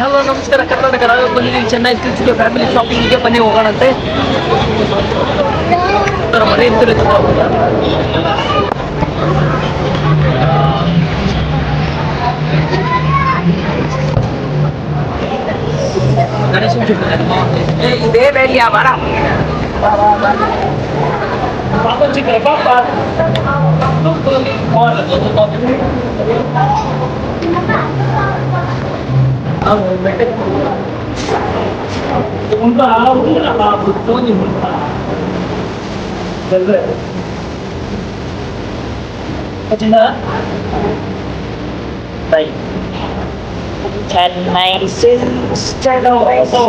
Hello, ನಮಸ್ಕಾರ. ಕರ್ನಾಟಕ ನಾವು ಬಂದಿದ್ದೀವಿ ಚೆನ್ನೈ ಸಿಲ್ಸ್ಗೆ ಫ್ಯಾಮಿಲಿ ಶಾಪಿಂಗಿಗೆ ಬನ್ನಿ ಹೋಗೋಣಂತೆ. ಅವರ ಮನೆ ಇದ್ದರೆ ಗಣೇಶನ್ ಏ, ಇದೇ ಬೇಡಿಯ ಬರ ಪಾಪ. ಚಿಕ್ಕ ಪಾಪ ಉಂಟಾ ಉಂಟಾ ಫೋನಿ ಉಂಟಾ ಚೆನ್ನೈ ಸಿಲ್ಕ್ಸ್ ಚೆನ್ನೈ ಸಿಲ್ಕ್ಸ್ ಎ ಸಿ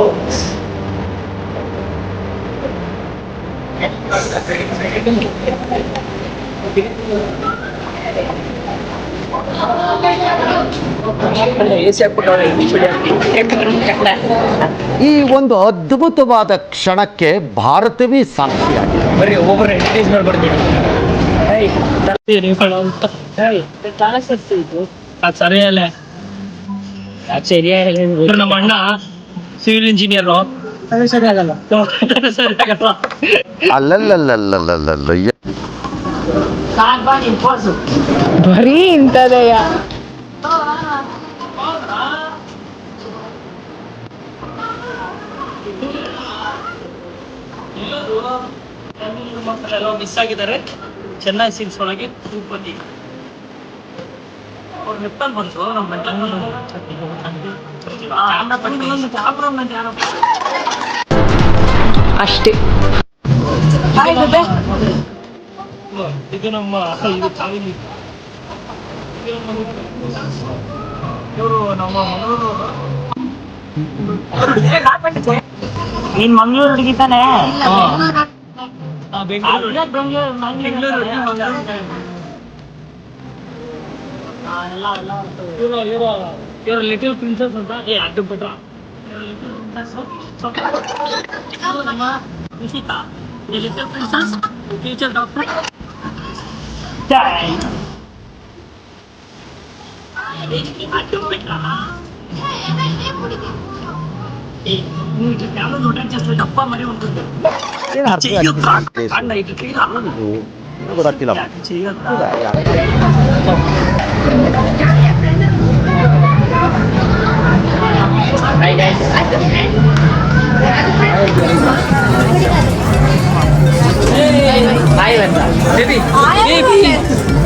ಹಾಕ್ಬಿಟ್ಟವ್ರೆ ಈ ಒಂದು ಅದ್ಭುತವಾದ ಕ್ಷಣಕ್ಕೆ ಭಾರತವೇ ಸಾಕ್ಷಿಯಾಗಿದೆ. ಬರೀ ನಮ್ಮ ಅಣ್ಣ ಸಿವಿಲ್ ಇಂಜಿನಿಯರ್. ಸರಿಯಾಗಲ್ಲ. ಬರೀ ಇಂಥದಯ್ಯ ಎಲ್ಲ ಮಿಸ್ ಆಗಿದ್ದಾರೆ. ಚೆನ್ನೈ ಸಿಲ್ಸ್ ಒಳಗೆ ತಿರುಪತಿ. ಅವ್ರು ನೆಪ್ಪಲ್ ಬಂತು ನಮ್ಮ ಅಷ್ಟೇ. ಇದು ನಮ್ಮ ಇದು ಇವರು ನಮ್ಮ ಮನೋರು ನೀನ್ ಮಂಗ್ಳೂರ್ ಹುಡುಗಿ ತಾನೆ ಇವರು ಲಿಟಲ್ ಪ್ರಿನ್ಸಸ್ ಅಂತ? ಏ ಅಡ್ಡು ಬಿಟ್ರ ನಮ್ಮ Nishita. Little princess future doctor ಏನು ಅರ್ಥ ಅಣ್ಣ ಇದು ಕೈಲ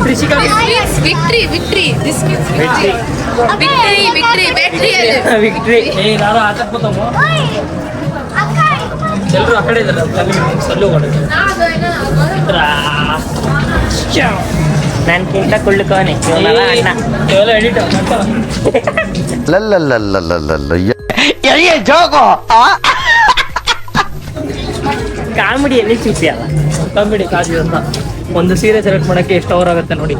ಗೊತ್ತಾಗ್ತಿಲ್ಲ victory victory this victory victory victory battery ಅದು ವಿಕ್ಟ್ರಿ ಏ ನಾನು ಆಚಕ್ಕೋತಮ್ಮ ಎಲ್ಲರೂ ಆ ಕಡೆ ಇದ್ದಾರೆ ಸಲ್ಲು ಹೊಡೆದು ನನ್ಕಿಂತ ಕುಳ್ಳುಕೋನೆ ಅಣ್ಣ ಇವೆಲ್ಲ ಎಡಿಟ್ ಲಲ್ಲಲ್ಲಲ್ಲಲ್ಲಲ್ಲ ಕಾಮಿಡಿಯಲ್ಲಿ ಸಿಗ್ತಿಯಲ್ಲ ಕಾಮಿಡಿ ಕಾಜಿ ಅಂತ ಒಂದು ಸೀರೆ ಸೆಲೆಕ್ಟ್ ಮಾಡೋಕ್ಕೆ ಎಷ್ಟು ಅವರ್ ಆಗುತ್ತೆ ನೋಡಿ.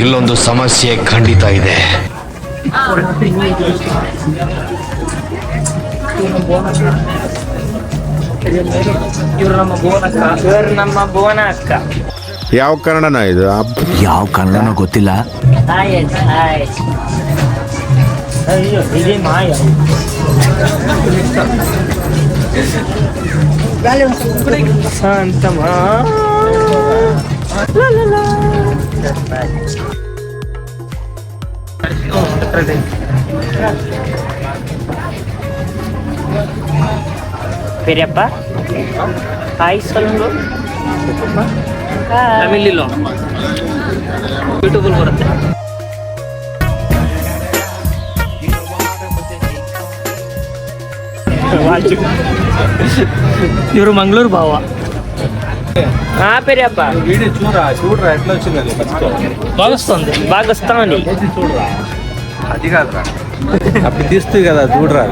ಇಲ್ಲೊಂದು ಸಮಸ್ಯೆ ಖಂಡಿತ ಇದೆ. ಇವರು ನಮ್ಮ ಬೋನಕ್ಕ ಇವರು ನಮ್ಮ ಬೋನ ಅಕ್ಕ ಯಾವ ಕನ್ನಡನ ಇದು? ಯಾವ ಕನ್ನಡನೋ ಗೊತ್ತಿಲ್ಲ. ಅಯ್ಯೋ ಇದೇ ಮಾಯ. శాంతమా పెరియప్ప హాయ్ ಲೋ ತಮಿಳಿಲ್ಲ ಯೂಟ್ಯೂಬಲ್ಲಿ ಬರುತ್ತೆ. ಇವರು ಮಂಗಳೂರು ಭಾವ ಹಾ పెరియప్ప భాగస్తుంది బాగొస్తామండి తీస్తుంది కదా చూడరా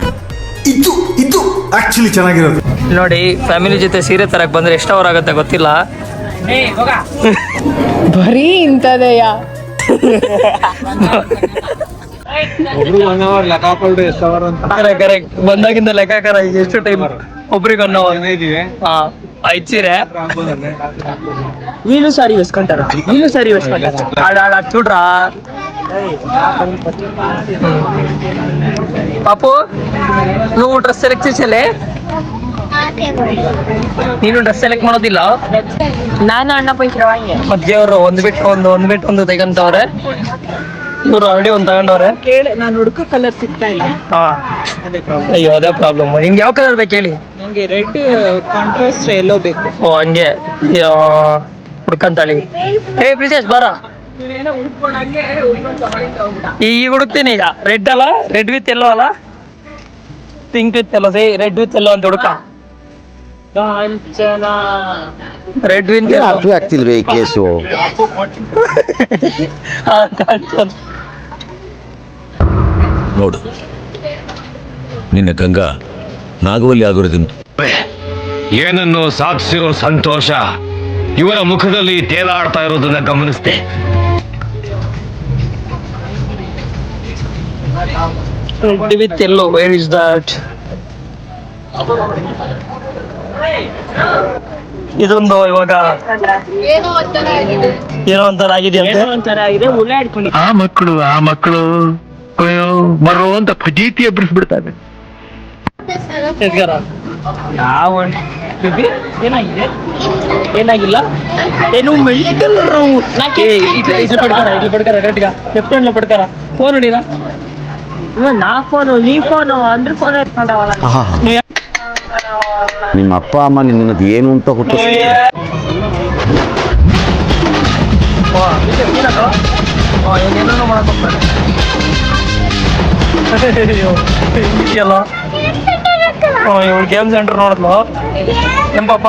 ಇದು ಇದು ಆಕ್ಚುಲಿ ಚೆನ್ನಾಗಿರೋದು ನೋಡಿ ಫ್ಯಾಮಿಲಿ ಜೊತೆ ಸೀರೆ ತರಕ್ ಬಂದ್ರೆ ಎಷ್ಟು ಅವರ್ ಆಗುತ್ತೆ ಗೊತ್ತಿಲ್ಲ ಬರೀ ಒನ್ ಅವರ್ ಲೆಕ್ಕಾಕೊಂಡು ಎಷ್ಟು ಅವರ್ ಅಂತ. ಕರೆಕ್ಟ್ ಬಂದಾಗಿಂದ ಲೆಕ್ಕ ಲೆಕ್ಕಾಕಾರ ಎಷ್ಟು ಟೈಮ್ ಒಬ್ರಿಗೆ ಒನ್ ಅವರ್ ಹಾ ಐಚಿರೆ వీళ్ళు ಸಾರಿ. వేసుకుంటారా వీళ్ళు ಸಾರಿ వేసుకుంటారా ఆడ ఆడ చూడరా పాపు నువ్వు డ్రెస్ సెಲೆక్ట్ ನೀನು ಡ್ರೆಸ್ ಸೆಲೆಕ್ಟ್ ಮಾಡೋದಿಲ್ಲ? ನಾನು ಅಣ್ಣ ಪೈಸೆ ಮತ್ತೆ ಅವರು ಒಂದು ಬಿಟ್ಟು ಒಂದು ಒಂದು ಬಿಟ್ಟು ಒಂದು ತೆಗಂತವ್ರೆ ಇವ್ರು ಆಲ್ರೆಡಿ ಒಂದ್ ತಗೊಂಡವ್ರೆ. ಕೇಳಿ ನಾನು ಹುಡುಕ ಕಲರ್ ಸಿಗ್ತಾ ಇಲ್ಲ. ಹಾ. ಅಯ್ಯೋ ಅದೇ ಪ್ರಾಬ್ಲಮ್ ನಿಮ್ಗೆ ಯಾವ ಕಲರ್ ಬೇಕು ಹೇಳಿ? ನಂಗೆ ರೆಡ್ ಕಾಂಟ್ರಾಸ್ಟ್ ಎಲ್ಲೋ ಬೇಕು. ಓ ಹಂಗೆ. ಹುಡ್ಕಂತಾಳಿ. ಏ ಪ್ರಿತೇಶ್ ಬರ. ಈಗ ಹುಡುಕ್ತೀನಿ ಈಗ. ರೆಡ್ ಅಲ್ಲ? ರೆಡ್ ವಿತ್ ಎಲ್ಲೋ ಅಲ್ಲ? Pink with yellow say red with yellow ಅಂತ ಹುಡುಕ. ರೆಡ್ ವಿತ್ ಅರ್ಥ ಆಗ್ತಿಲ್ವೇ ಈ ಕೇಸು? ನೋಡು. ನಿನ್ನ ಗಂಗಾ ನಾಗವಲ್ಲಿ ಆಗೋದ್ರಿಂದ ಏನನ್ನು ಸಾಧಿಸಿರೋ ಸಂತೋಷ ಇವರ ಮುಖದಲ್ಲಿ ತೇಲಾಡ್ತಾ ಇರೋದನ್ನ ಗಮನಿಸ್ದೆ red with yellow where is that ಇದೊಂದು ಇವಾಗ ಏನೋ ಒಂಥರ ಆಗಿದೆ. ಏನೋ ಒಂಥರ ಆಗಿದೆ ಏನೋ ಅಂತ ಒಂಥರ ಇದೆ ಉಳ್ಳಾಡ್ಕೊಂಡು ಆ ಮಕ್ಕಳು ಆ ಮಕ್ಕಳು ಮರೋ ಅಂತ ಫಜೀತಿ ಎಬ್ಬರಿಸ್ಬಿಡ್ತಾರೆ ಬಿಡ್ತಾರೆ ಯಾವ ಏನಾಗಿದೆ? ಏನಾಗಿಲ್ಲ? ಏನು ಮೆಡಿಕಲ್ ಇಲ್ಲಿ ಪಡ್ಕಾರ ಇಲ್ಲಿ ಪಡ್ಕಾರ ರೆಡ್ಗ ಲೆಫ್ಟ್ ಹ್ಯಾಂಡ್ ಪಡ್ಕಾರ. ಫೋನ್ ಹೊಡೀರಾ ನಾ ಫೋನು ನೀ ಫೋನು ಅಂದ್ರೆ ಫೋನ್ ಎತ್ಕೊಂಡವಲ್ಲ ಆಹಾ. ನಿಮ್ಮ ಅಪ್ಪ ಅಮ್ಮ ನಿನ್ನದು ಏನು ಅಂತ ಹುಟ್ಟು ಗೇಮ್ ಸೆಂಟರ್ ನೋಡಿದ್ಲು? ನಮ್ಮ ಪಾಪ?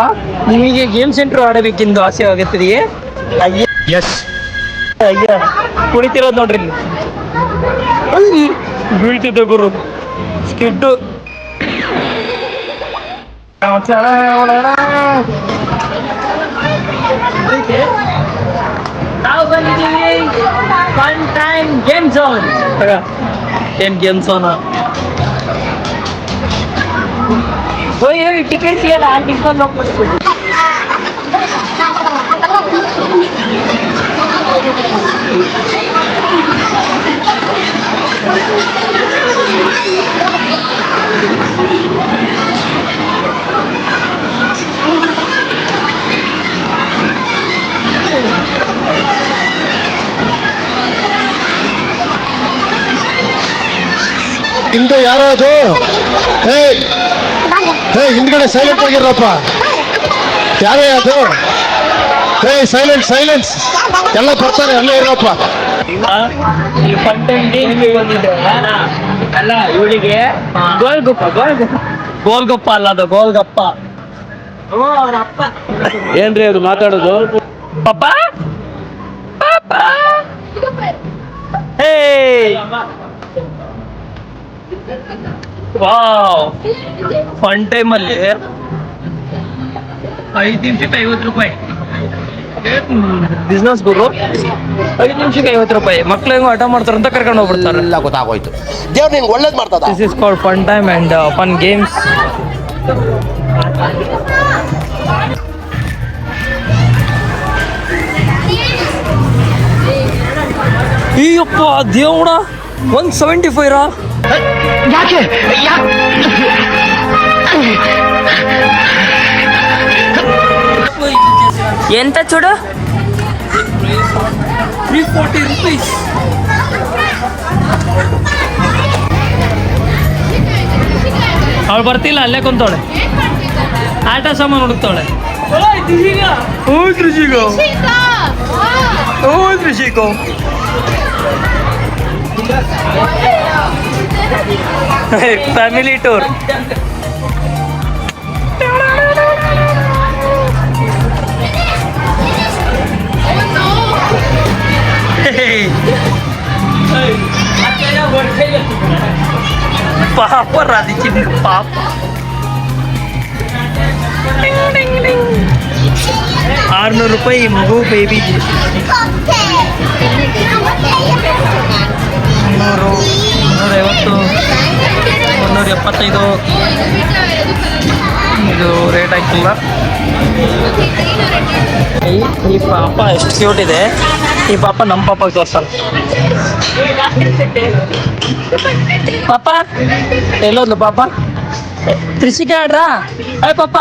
ನಿಮಗೆ ಗೇಮ್ ಸೆಂಟರ್ ಆಡಬೇಕೆಂದು ಆಸೆ ಆಗುತ್ತದೆಯೇ? ಅಯ್ಯ. ಎಸ್ ಅಯ್ಯ. ಕುಣಿತಿರೋದು ನೋಡ್ರಿ ಇಲ್ಲಿ. ಅಲ್ಲಿ ಬೀಳ್ತಿದ್ದೆ ಗುರು. ಸ್ಕಿಡ್ಡು. ನಾವು ಬಂದಿದ್ದೀವಿ ಫನ್ ಟೈಮ್ ಗೇಮ್ ಝೋನ್ ಏನ್ ಗೇಮ್ ಸೋನ ಹೋಯ್ ಟಿಕೆಟ್ ಸಿಗಲ್ಲ ನಿಂತ್ಕೊಂಡು ಹೋಗ್ಬಿಡ್ತೀವಿ ಹಿಂದೆ ಯಾರೋ ಅದು ಹೇ ಹೇ ಹಿಂದ್ಗಡೆ ಸೈಲೆಂಟ್ ಆಗಿರಪ್ಪ ಯಾರೇ ಅದು? ಹೇ ಸೈಲೆಂಟ್ ಸೈಲೆನ್ಸ್ ಎಲ್ಲ ಬರ್ತಾರೆ ಅಲ್ಲೇ ಇರಪ್ಪ. ಅಲ್ಲ ಇವಳಿಗೆ ಗೋಲ್ಗುಪ್ಪ ಗೋಲ್ಗುಪ್ಪ. ಗೋಲ್ಗಪ್ಪ ಅಲ್ಲ ಅದು ಗೋಲ್ಗಪ್ಪ. ಓ ಅಪ್ಪ. ಏನ್ರಿ ಅದು ಮಾತಾಡೋದು? ಪಪ್ಪ ಪಾಪ. ಹೇ ವಾವ್. ಫನ್ ಟೈಮ್ ಅಲ್ಲಿ. ಐದು ನಿಮಿಷಕ್ಕೆ ಐವತ್ತು ರೂಪಾಯಿ. ಬಿಸ್ನೆಸ್ ಗುರು ಐದು ನಿಮಿಷಕ್ಕೆ ಐವತ್ತು ರೂಪಾಯಿ. ಮಕ್ಳು ಹೆಂಗೋ ಆಟ ಮಾಡ್ತಾರೆ ಅಂತ ಕರ್ಕೊಂಡು ಹೋಗ್ಬಿಡ್ತಾರೆ. ಎಲ್ಲ ಗೊತ್ತಾಗೋಯ್ತು. This is called fun time and fun games Ayyappa ದೇವಣ one seventy five ರಾ ಎಂತ చూడు ತ್ರೀ ಫೋರ್ಟಿ ರುಪೀಸ್ ಅವಳು ಬರ್ತಿಲ್ಲ ಅಲ್ಲೇ ಕುಂತವಳೆ ಆಟ ಸಾಮಾನು ಹುಡುಕ್ತಾವಳೆ ಓ ಕೃಷಿಗ ಓ ಕೃಷಿಕ ಫ್ಯಾಮಿಲಿ ಟೂರ್ ಪಾಪ ರಾಧಿಚಿನ್ ಪಾಪ ಆರ್ನೂರು ರೂಪಾಯಿ ಈ ಮಗು ಬೇಬಿಗೆ ಎಪ್ಪತ್ತೈದು. ಇದು ರೇಟ್ ಆಯ್ತಿಲ್ಲ ಈ- ಪಾಪ ಎಷ್ಟು ಕ್ಯೂಟ್ ಇದೆ. ಈ ಪಾಪ ನಮ್ಮ ಪಾಪ ತೋರಿಸಲ್ಲ. ಪಾಪ ಎಲ್ಲೋದ್ಲು ಪಾಪ? ತ್ರಿಷಿಕ ಆಡ್ರಾ? ಏ ಪಾಪ.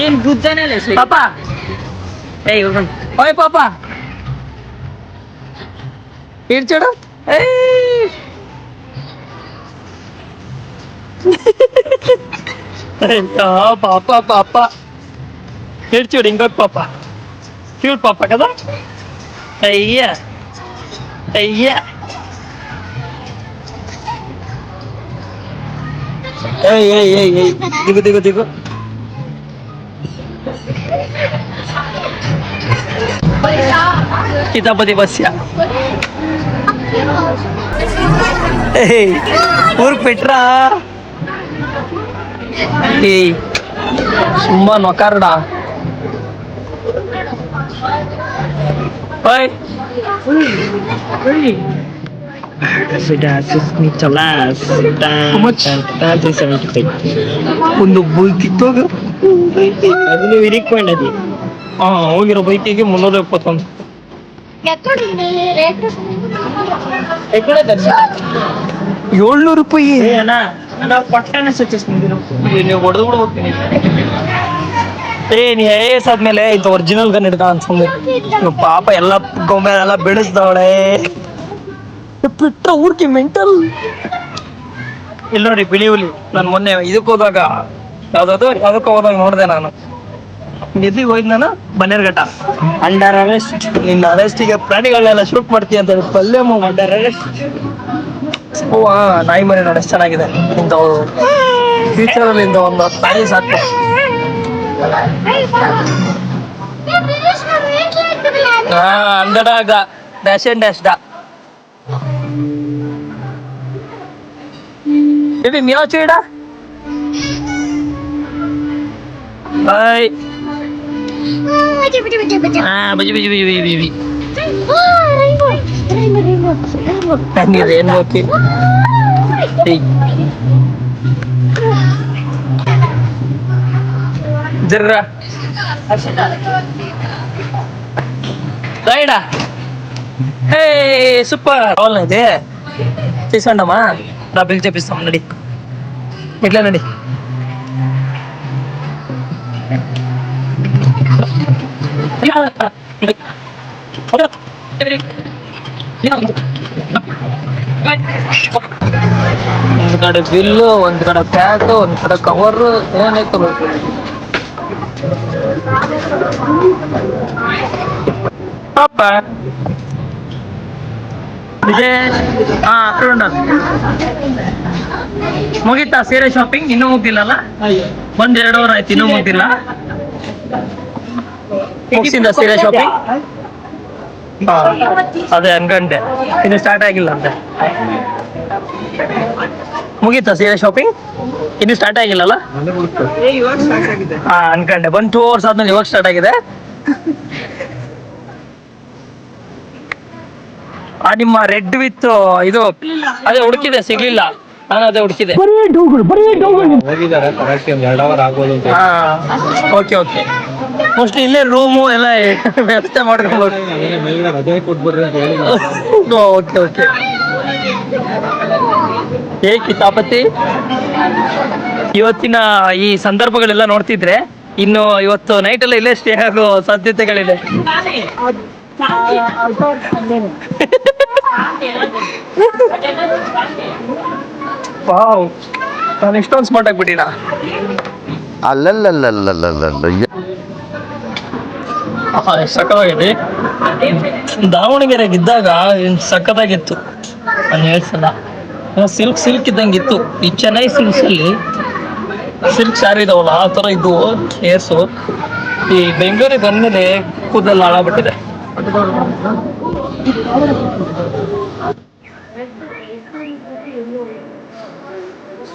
ಏನ್ ಗುದ್ದನೇ ಪಾಪ. ಏಯ್ ಓಯ್ ಪಾಪ. ಇಡ್ಚೋಡು ಏಯ್. అయ్యా పాప పాప ఏడ్చాడు ఇంకొక పాప క్యూట్ పాప కదా అయ్యా అయ్యా ఏయ్ ఏయ్ ఏయ్ ఏయ్ దిగు దిగు దిగు కితాపతి బస్య ఏయ్ ఊరికి పెట్రా ಏಯ್ ಸುಮ್ಮ ನೊಕಾರಡ. ಓಯ್. ಒಂದು ಬೈಕಿತ್ತೋಗ ಅದನ್ನು ವಿರಿಕೊಂಡದಿ ಹಾ ಹೋಗಿರೋ ಬೈಕಿಗೆ ಮುನ್ನೂರ ಎಪ್ಪತ್ತೊಂದು. ಏಳ್ನೂರು ರೂಪಾಯಿ. ಪಟ್ಟಣ ಸೂಚಿಸ್ತೀನಿ ನೀವು ಹೊಡೆದು ಬಿಡ್ಬೇಕು ಏ ನೀ ಐ ಎಸ್ ಆದ್ಮೇಲೆ ಇದು ಒರಿಜಿನಲ್ ಗನ್ ಹಿಡ್ದ ಅನ್ಸ್ಕೊಂಡು. ಪಾಪ ಎಲ್ಲ ಗೊಂಬೆ ಎಲ್ಲ ಬೆಳೆಸ್ದವಳೆ ಬಿಟ್ಟ ಊರ್ಕಿ ಮೆಂಟಲ್ ಇಲ್ಲ ನೋಡಿ ಬಿಳಿ ಹುಲಿ. ನಾನು ಮೊನ್ನೆ ಇದಕ್ಕೆ ಹೋದಾಗ ಯಾವ್ದಾದ್ರು ಅದಕ್ಕೆ ಹೋದಾಗ ನೋಡಿದೆ ನಾನು. ನಿಧಿಗೆ ಹೋಯ್ತು ನಾನು? ಬನ್ನೇರ್ಘಟ್ಟ. ಅಂಡರ್ ಅರೆಸ್ಟ್ ನಿನ್ನ ಅರೆಸ್ಟಿಗೆ ಪ್ರಾಣಿಗಳನ್ನೆಲ್ಲ ಶೂಟ್ ಮಾಡ್ತೀಯ ಅಂತ ಪಲ್ಯ ಅಂಡರ್ ಅರೆಸ್ಟ್ ಓ ಆ, ನಾಯಿ ಮರಿ ನೋಡಿ ಎಷ್ಟು ಚೆನ್ನಾಗಿದೆ ಇಂಥವು ಫ್ಯೂಚರ್ ಅಲ್ಲಿ ಇಂಥ ಒಂದು ಹತ್ತು ನಾಯಿ ಸಾಕು ಹಾ ಅಂದಡಾಗ ಡ್ಯಾಶ್ ಅಂಡ್ ಡ್ಯಾಶ್ ಡಾ ಬೇಬಿ ಮಿಯೋ ಚೀಡ? ಬಾಯ್. ಹಾ ಬಜಿ ಬಜಿ ಬಜಿ ಬಜಿ. ಬಜಿ Tanya rin mo, జర్రా రైడా సూపర్. అవును ఇదే? చేసాండమ్మా డబ్బులు చేపిస్తాం నడి. ఎట్లానండి Yeah. ಒಂದ್ ಕಡೆ ಬಿಲ್ಲು ಒಂದ್ ಕಡೆ ಪ್ಯಾಕ್ ಒಂದ್ ಕಡೆ ಕವರ್ ಏನಾಯ್ತು ಪಾಪ ವಿಜಯ್ ಹಾ ಅಪ್ರೂವ್ ಮುಗೀತಾ ಸೀರೆ ಶಾಪಿಂಗ್ ಇನ್ನೂ ಮುಗ್ದಿಲ್ಲಲ್ಲ? ಒಂದ್ ಎರಡು ಅವರ್ ಆಯ್ತು ಇನ್ನೂ ಮುಗ್ದಿಲ್ಲ. ಮುಗಿಸಿದ ಸೀರೆ ಶಾಪಿಂಗ್ ಅದೇ ಅನ್ಕಂಡೆ ಇನ್ನು ಸ್ಟಾರ್ಟ್ ಆಗಿಲ್ಲ ಅಂತೆ. ಮುಗೀತಾ ಸೀರೆ ಶಾಪಿಂಗ್ ಇನ್ನು ಸ್ಟಾರ್ಟ್ ಆಗಿಲ್ಲಲ್ಲ? ಹಾ ಅನ್ಕಂಡೆ ಬಂದ್ ಟೂ ಅವರ್ಸ್ ಆದ್ಮೇಲೆ ಇವಾಗ ಸ್ಟಾರ್ಟ್ ಆಗಿದೆ. ಆ, ನಿಮ್ಮ ರೆಡ್ ವಿತ್ ಇದು, ಅದೇ ಹುಡುಕಿದೆ ಸಿಗ್ಲಿಲ್ಲ. ನಾನು ಅದೇ ಹುಡುಕಿದೆ ಓಕೆ ಓಕೆ ಮೋಸ್ಟ್ಲಿ ಇಲ್ಲೇ ರೂಮು ಎಲ್ಲ ವ್ಯವಸ್ಥೆ ಮಾಡ್ಕೊಂಡು ಓಕೆ ಓಕೆ ಏ ಕಿತಾಪತಿ ಇವತ್ತಿನ ಈ ಸಂದರ್ಭಗಳೆಲ್ಲ ನೋಡ್ತಿದ್ರೆ ಇನ್ನು ಇವತ್ತು ನೈಟ್ ಎಲ್ಲ ಇಲ್ಲೇ ಸ್ಟೇ ಆಗೋ ಸಾಧ್ಯತೆಗಳಿದೆ ವಾವ್ ನಾನು ಇಷ್ಟೊಂದು ಸ್ಮಾರ್ಟ್ ಆಗ್ಬಿಟ್ಟಿನ ಅಲ್ಲಲ್ಲಲ್ಲಲ್ಲಲ್ಲಲ್ಲ ಸಖತ್ತಾಗಿದೆ. ದಾವಣಗೆರೆಗೆ ಇದ್ದಾಗ ಸಖತ್ತಾಗಿತ್ತು? ಸಕ್ಕತ್ತಾಗಿತ್ತು ನಾನು ಹೇಳ್ಸಲ್ಲ. ಸಿಲ್ಕ್ ಸಿಲ್ಕ್ ಇದ್ದಂಗಿತ್ತು. ಈ ಚೆನ್ನೈ ಸಿಲ್ಕ್ಸ್ ಅಲ್ಲಿ ಸಿಲ್ಕ್ ಸ್ಯಾರಿ ಇದಾವಲ್ಲ ಆ ಥರ ಇದ್ದು ಕೇಸು ಈ ಬೆಂಗಳೂರಿಗೆ ಬಂದ್ಮೇಲೆ ಕೂದಲು ಹಾಳಾಗ್ಬಿಟ್ಟಿದೆ.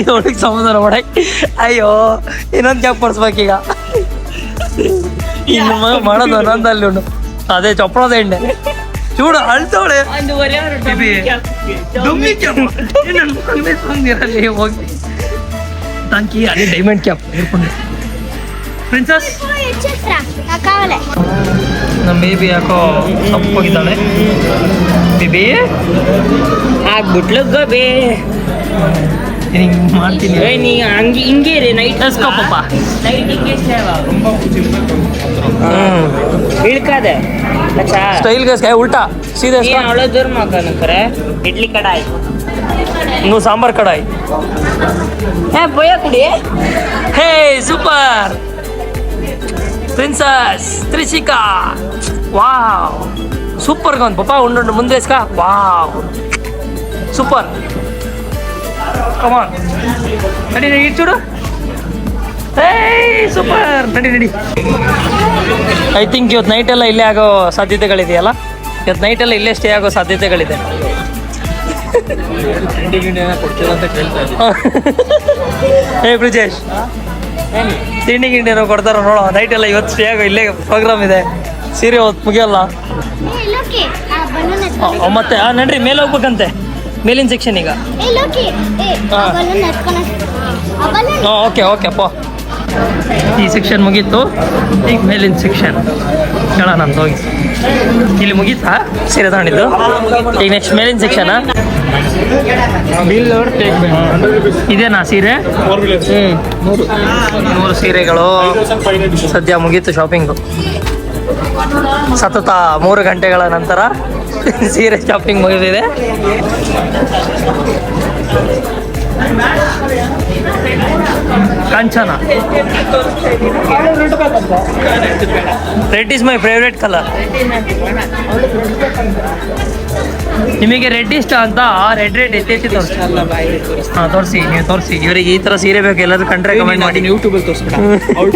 ಇವಳಿಗೆ ಸಮಾಧಾನ ನೋಡಿ ಅಯ್ಯೋ ಇನ್ನೊಂದು ಜಾಬ್ ಪಡಿಸ್ಬೇಕೀಗ ಇನ್ನು ಮಾಡೋದು ನಂದು ಅಲ್ಲಿ ಉಂಟು. ಅದೇ ಚೊಪ್ಪಳದ ಎಣ್ಣೆ. ಚೂಡ ಅಳ್ತವಳೆ. ದುಮ್ಮಿ ಹೋಗಿ. ಅದೇ ಡೈಮಂಡ್ ಕ್ಯಾಪ್ ಹಿಡ್ಕೊಂಡು. ಪ್ರಿನ್ಸಸ್ ನಮ್ಮ ಬೇಬಿ ಯಾಕೋ ತಪ್ಪೋಗಿದ್ದಾಳೆ. ಬೇಬಿ ಆಗ್ಬಿಟ್ಲು ಗಬೇ. ಹಿಂಗೆ ಮಾಡ್ತೀನಿ. ಏ ನೀ ಹಂಗೆ ಹಿಂಗೆ ಇರಿ ನೈಟ್ ಕಳ್ಸ್ಕೋ ಪಾಪ ನೈಟ್ ಹಿಂಗೆ ಇಳ್ಕಾದೆ. ಅಚ್ಚಾ. ಸ್ಟೈಲ್ಗೆ ಉಲ್ಟಾ. ಸೀದಾ ಸ್ಕೈ. ಅವಳ ದೂರ ಮಾಕನಕರೆ ಇಡ್ಲಿ ಕಡಾಯಿ. ಇನ್ನು ಸಾಂಬಾರ್ ಕಡಾಯಿ. ಹೇ ಬೋಯ ಕುಡಿ. ಹೇ super. Princess Trishika. Wow. Super ಒಂದು ಪಾಪ ಉಂಡು ಮುಂದೆ ಸ್ಕಾ. ವಾವ್. ಸೂಪರ್. ಕಮಾನ್ ನಡಿ ನಡಿ ಇಟ್ಟು ಏಯ್ ಸೂಪರ್ ನಡಿ ನಡಿ ಐ ಥಿಂಕ್ ಇವತ್ತು ನೈಟ್ ಎಲ್ಲ ಇಲ್ಲೇ ಆಗೋ ಸಾಧ್ಯತೆಗಳಿದೆಯಲ್ಲ? ಇವತ್ತು ನೈಟ್ ಎಲ್ಲ ಇಲ್ಲೇ ಸ್ಟೇ ಆಗೋ ಸಾಧ್ಯತೆಗಳಿದೆ. ಏ ಬ್ರಿಜೇಶ್. ತಿಂಡಿ ಗಿಂಡಿ ಏನೋ ಕೊಡ್ತಾರ ನೋಡೋ ನೈಟ್ ಎಲ್ಲ ಇವತ್ತು ಸ್ಟೇ ಆಗೋ ಇಲ್ಲೇ ಪ್ರೋಗ್ರಾಮ್ ಇದೆ. ಸೀರೆ ಹೊತ್ತು ಮುಗಿಯಲ್ಲ. ಮತ್ತೆ ನಡ್ರಿ ಮೇಲೆ ಹೋಗ್ಬೇಕಂತೆ. ಮೇಲಿನ ಸೆಕ್ಷನ್ ಈಗ. ಓಕೆ ಓಕೆ ಅಪ್ಪ ಈ ಸೆಕ್ಷನ್ ಮುಗೀತು. ಈಗ ಮೇಲಿನ ಸೆಕ್ಷನ್ ಕೇಳೋಣ ಅಂತ ಹೋಗಿ. ಇಲ್ಲಿ ಮುಗೀತಾ? ಸೀರೆ ತಗೊಂಡಿದ್ದು? ಈಗ ನೆಕ್ಸ್ಟ್ ಮೇಲಿನ ಸೆಕ್ಷನ್ ಇದೇನಾ ಸೀರೆ? ಮೂರು. ಸೀರೆಗಳು. ಸದ್ಯ ಮುಗೀತು ಶಾಪಿಂಗು ಸತತ ಮೂರು ಗಂಟೆಗಳ ನಂತರ ಸೀರೆ ಶಾಪಿಂಗ್ ಮುಗಿದಿದೆ. Kanchana. Red is my favourite colour ನಿಮಗೆ ರೆಡ್ ಇಷ್ಟ ಅಂತ ರೆಡ್ ರೆಡ್ ಎತ್ತೆತ್ತಿ ತೋರಿಸಿ ಹಾಂ ತೋರಿಸಿ ನೀವು ತೋರಿಸಿ. ಇವರಿಗೆ ಈ ಥರ ಸೀರೆ ಬೇಕು ಎಲ್ಲರೂ ಕಂಡ್ರೆ ಕಮೆಂಟ್ ಮಾಡಿ. ಯೂಟ್ಯೂಬಲ್ಲಿ ತೋರಿಸ್ಬಿಡ